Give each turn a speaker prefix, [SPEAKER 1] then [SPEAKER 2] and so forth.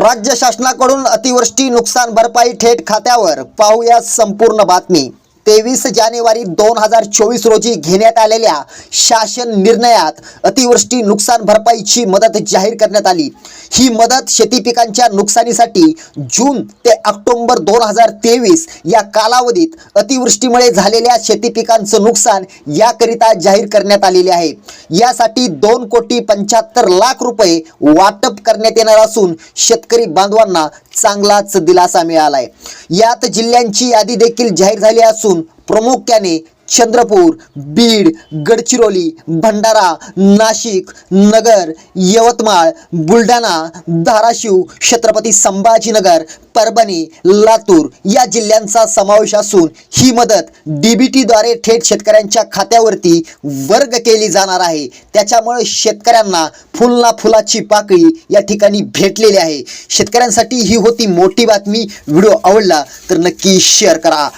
[SPEAKER 1] राज्य शासनाकडून अतिवृष्टी नुकसान भरपाई थेट खात्यावर. पाहूया संपूर्ण बातमी. तेवीस जानेवारी दोन हजार चोवीस रोजी घेण्यात आलेल्या शासन निर्णयात अतिवृष्टी नुकसान भरपाईची मदत जाहीर करण्यात आली. ही मदत शेती पिकांच्या नुकसानीसाठी जून ते ऑक्टोंबर दोन हजार तेवीस या कालावधीत अतिवृष्टीमुळे झालेल्या शेती पिकांचं नुकसान याकरिता जाहीर करण्यात आलेले आहे. यासाठी दोन कोटी पंच्याहत्तर लाख रुपये वाटप करण्यात येणार असून शेतकरी बांधवांना चांगलाच दिलासा मिळालाय. यात जिल्ह्यांची यादी देखील जाहीर झाली असून प्रामुख्याने चंद्रपूर बीड गडचिरोली भंडारा नाशिक नगर यवतमाळ बुलढाणा धाराशिव छत्रपती संभाजीनगर परभणी लातूर या जिल्ह्यांचा समावेश असून ही मदत डी बी टीद्वारे थेट शेतकऱ्यांच्या खात्यावरती वर्ग केली जाणार आहे. त्याच्यामुळे शेतकऱ्यांना फुलना फुलाची पाकळी या ठिकाणी भेटलेली आहे. शेतकऱ्यांसाठी ही होती मोठी बातमी. व्हिडिओ आवडला तर नक्की शेअर करा.